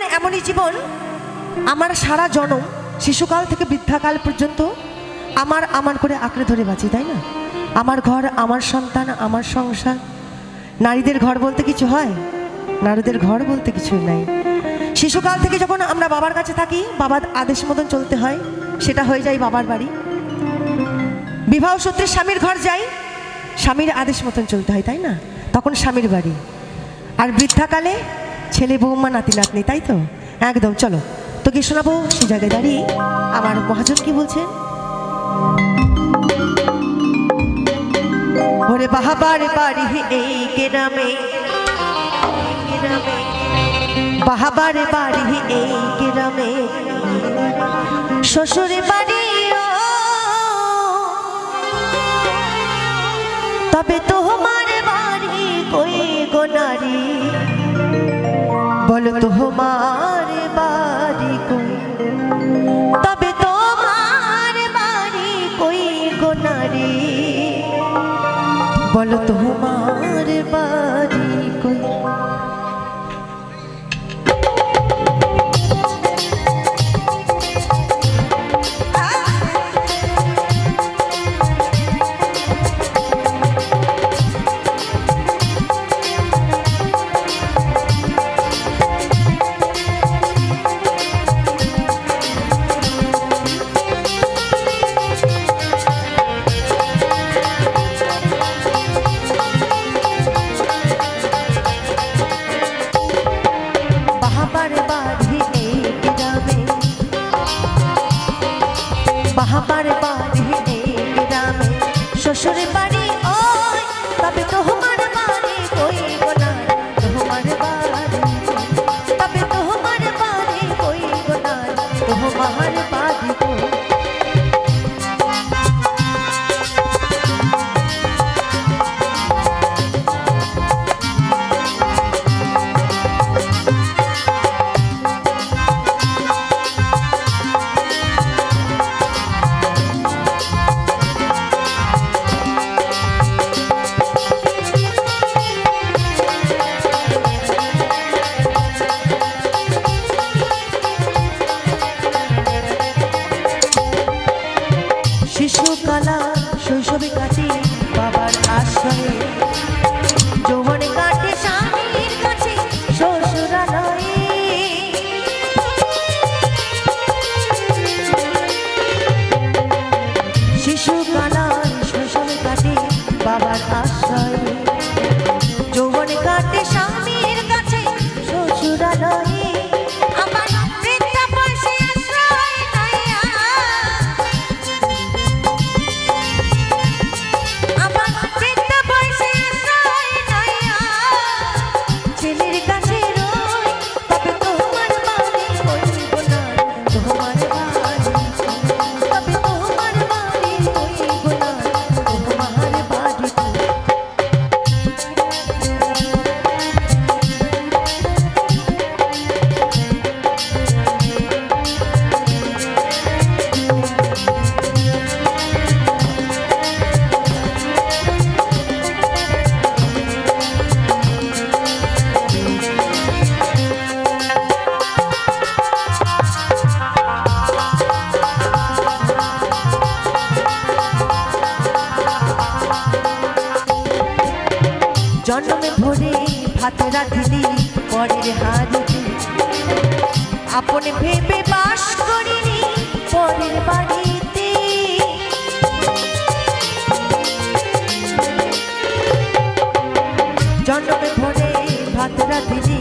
জীবন এমনই জীবন, আমার সারা জনম শিশুকাল থেকে বৃদ্ধাকাল পর্যন্ত আমার আমার করে আঁকড়ে ধরে বাঁচি, তাই না? আমার ঘর, আমার সন্তান, আমার সংসার। নারীদের ঘর বলতে কিছু হয়? নারীদের ঘর বলতে কিছুই নাই। শিশুকাল থেকে যখন আমরা বাবার কাছে থাকি, বাবার আদেশ মতন চলতে হয়, সেটা হয়ে যায় বাবার বাড়ি। বিবাহ সূত্রে স্বামীর ঘর যাই, স্বামীর আদেশ মতন চলতে হয়, তাই না? তখন স্বামীর বাড়ি। আর বৃদ্ধাকালে ছেলে বৌমা নাতি নাতনি, তাই তো? একদম, চলো। তোকে শোনাবো, সে জায়গায় দাঁড়িয়ে। আমার মহাজন কি বলছেন? ওরে বাহাবার বাড়ি এই গ্রামে বাহাবার বাড়ি এই গ্রামে। শ্বশুর বাড়ি তবে তোমার বাড়ি কই গো নারী? বলো তোমার বাড়ি কই? তবে তোমার বাড়ি কই গো নারী? বলো তোমার বাড়ি বাহাবার বাড়ি গ্রামে শ্বশুর বাড়ি ওই, তবে তোমার বাড়ি কই গোনা তোমার বাড়ি, তবে তোমার বাড়ি কই গোনা তোমার বাড়ি আশ্রয়ে। যৌবনে কাটে স্বামীর জন্মে ভরে ভাত রাঁধিলি, পরের হাত আপন ভেবে বাস করিনি, পরের বাড়িতে। জন্মে ভরে ভাত রাঁধিলি,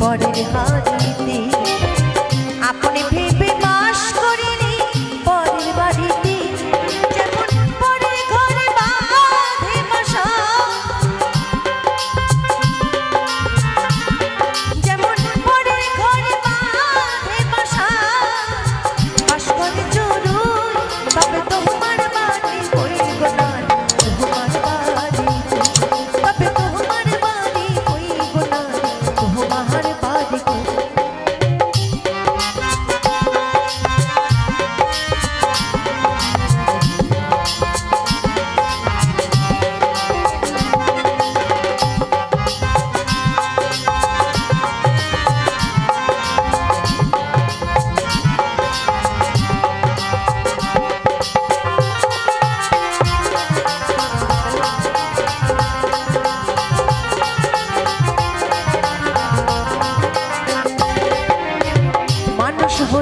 পরের হাড়িতে।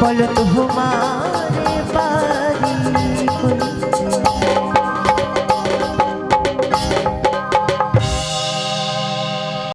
বলো তোমার